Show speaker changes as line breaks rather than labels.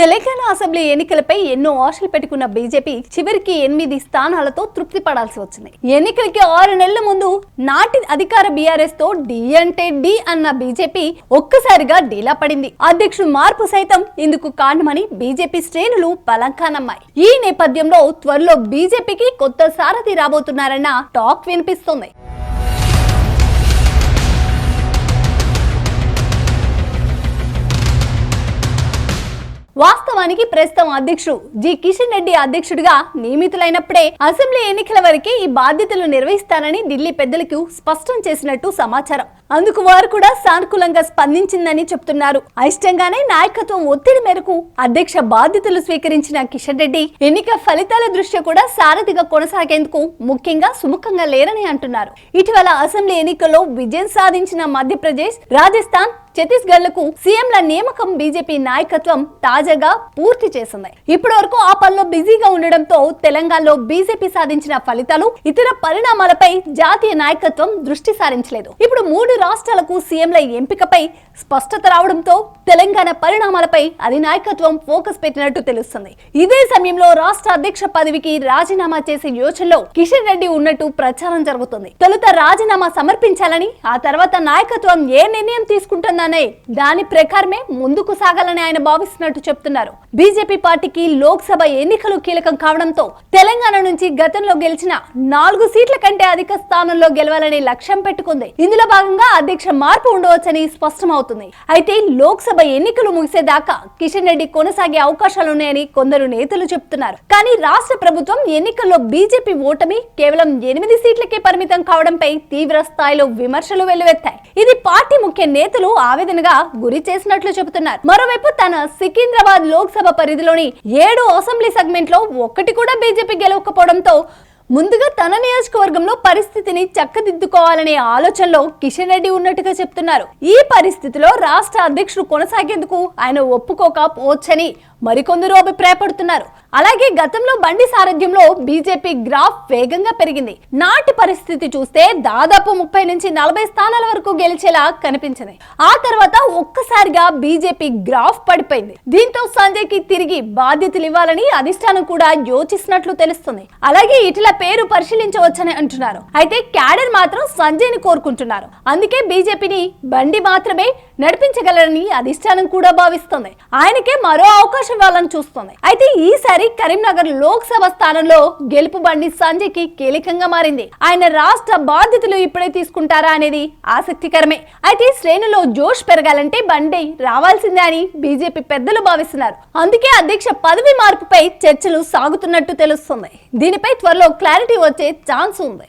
Telangana assembly ఎన్నికలపై ఎన్నో ఆశలు పెట్టుకున్న బీజేపీ చివరికి ఎనిమిది స్థానాలతో తృప్తి పడాల్సి వచ్చింది. ఎన్నికలకి ఆరు నెలల ముందు నాటి అధికార బీఆర్ఎస్తో డి అంటే డి అన్న బీజేపీ ఒక్కసారిగా డీలా పడింది. అధ్యక్షుడు మార్పు సైతం ఇందుకు కారణమని బీజేపీ శ్రేణులు పలంకానమ్మాయి ఈ నేపథ్యంలో త్వరలో బీజేపీకి కొత్త సారథి రాబోతున్నారన్న టాక్ వినిపిస్తోంది. వాస్తవానికి ప్రస్తుతం అధ్యక్షుడు జి కిషన్ రెడ్డి అధ్యక్షుడిగా నియమితులైనప్పుడే అసెంబ్లీ ఎన్నికల వరకే ఈ బాధ్యతలు నిర్వహిస్తానని ఢిల్లీ పెద్దలకు స్పష్టం చేసినట్టు సమాచారం. అందుకు వారు కూడా సానుకూలంగా స్పందించిందని చెప్తున్నారు. అయిష్టంగానే నాయకత్వం ఒత్తిడి మేరకు అధ్యక్ష బాధ్యతలు స్వీకరించిన కిషన్ రెడ్డి ఎన్నిక ఫలితాల దృష్ట్యా కూడా సారథిగా కొనసాగేందుకు ముఖ్యంగా సుముఖంగా లేరని అంటున్నారు. ఇటీవల అసెంబ్లీ ఎన్నికల్లో విజయం సాధించిన మధ్యప్రదేశ్ రాజస్థాన్ ఛత్తీస్గఢ్లకు సీఎంల నియామకం బీజేపీ నాయకత్వం తాజాగా పూర్తి చేసింది. ఇప్పటి వరకు ఆ పనిలో బిజీగా ఉండడంతో తెలంగాణలో బీజేపీ సాధించిన ఫలితాలు ఇతర పరిణామాలపై జాతీయ నాయకత్వం దృష్టి సారించలేదు. ఇప్పుడు మూడు రాష్ట్రాలకు సీఎంల ఎంపికపై స్పష్టత రావడంతో తెలంగాణ పరిణామాలపై అధినాయకత్వం ఫోకస్ పెట్టినట్టు తెలుస్తుంది. ఇదే సమయంలో రాష్ట్ర అధ్యక్ష పదవికి రాజీనామా చేసే యోచనలో కిషన్ రెడ్డి ఉన్నట్టు ప్రచారం జరుగుతుంది. తొలుత రాజీనామా సమర్పించాలని ఆ తర్వాత నాయకత్వం ఏ నిర్ణయం తీసుకుంటుందనే దాని ప్రకారమే ముందుకు సాగాలని ఆయన భావిస్తున్నట్టు చెప్తున్నారు. బీజేపీ పార్టీకి లోక్సభ ఎన్నికలు కీలకం కావడంతో తెలంగాణ నుంచి గతంలో గెలిచిన నాలుగు సీట్ల కంటే అధిక స్థానంలో గెలవాలనే లక్ష్యం పెట్టుకుంది. ఇందులో భాగంగా అధ్యక్ష మార్పు ఉండవచ్చని స్పష్టమవుతుంది. అయితే లోక్సభ ఎన్నికలు ముగిసేదాకా కిషన్ రెడ్డి కొనసాగే అవకాశాలున్నాయని కొందరు నేతలు చెప్తున్నారు. కానీ రాష్ట్ర ప్రభుత్వం ఎన్నికల్లో బీజేపీ ఓటమి కేవలం ఎనిమిది సీట్లకే పరిమితం కావడంపై తీవ్ర స్థాయిలో విమర్శలు వెల్లువెత్తాయి. ఇది పార్టీ ముఖ్య నేతలు ఆవేదనగా గురి చేసినట్లు చెబుతున్నారు. మరోవైపు తన సికింద్రాబాద్ లోక్సభ పరిధిలోని ఏడు అసెంబ్లీ సెగ్మెంట్లో ఒక్కటి కూడా బీజేపీ గెలవకపోవడంతో ముందుగా తన నియోజకవర్గంలో పరిస్థితిని చక్కదిద్దుకోవాలనే ఆలోచనలో కిషన్ రెడ్డి ఉన్నట్టుగా చెప్తున్నారు. ఈ పరిస్థితిలో రాష్ట్ర అధ్యక్షుడు కొనసాగేందుకు ఆయన ఒప్పుకోకపోవచ్చని మరికొందరు అభిప్రాయపడుతున్నారు. అలాగే గతంలో బండి సారథ్యంలో బీజేపీ గ్రాఫ్ వేగంగా పెరిగింది. నాటి పరిస్థితి చూస్తే దాదాపు ముప్పై నుంచి నలభై స్థానాల వరకు గెలిచేలా కనిపించింది. ఆ తర్వాత ఒక్కసారిగా బీజేపీ గ్రాఫ్ పడిపోయింది. దీంతో సంజయ్కి తిరిగి బాధ్యతలు ఇవ్వాలని అధిష్టానం కూడా యోచిస్తున్నట్లు తెలుస్తుంది. అలాగే ఇటుల పేరు పరిశీలించవచ్చని అంటున్నారు. అయితే క్యాడర్ మాత్రం సంజయ్ని కోరుకుంటున్నారు. అందుకే బీజేపీని బండి మాత్రమే నడిపించగలరని అధిష్టానం కూడా భావిస్తుంది. ఆయనకే మరో అవకాశం ఇవ్వాలని చూస్తుంది. అయితే ఈసారి కరీంనగర్ లోక్సభ స్థానంలో గెలుపు బండి సంజయ్కి కీలకంగా మారింది. ఆయన రాష్ట్ర బాధ్యతలు ఇప్పుడే తీసుకుంటారా అనేది ఆసక్తికరమే. అయితే శ్రేణులో జోష్ పెరగాలంటే బండి రావాల్సిందే అని బీజేపీ పెద్దలు భావిస్తున్నారు. అందుకే అధ్యక్ష పదవి మార్పుపై చర్చలు సాగుతున్నట్టు తెలుస్తుంది. దీనిపై త్వరలో క్లారిటీ వచ్చే ఛాన్స్ ఉంది.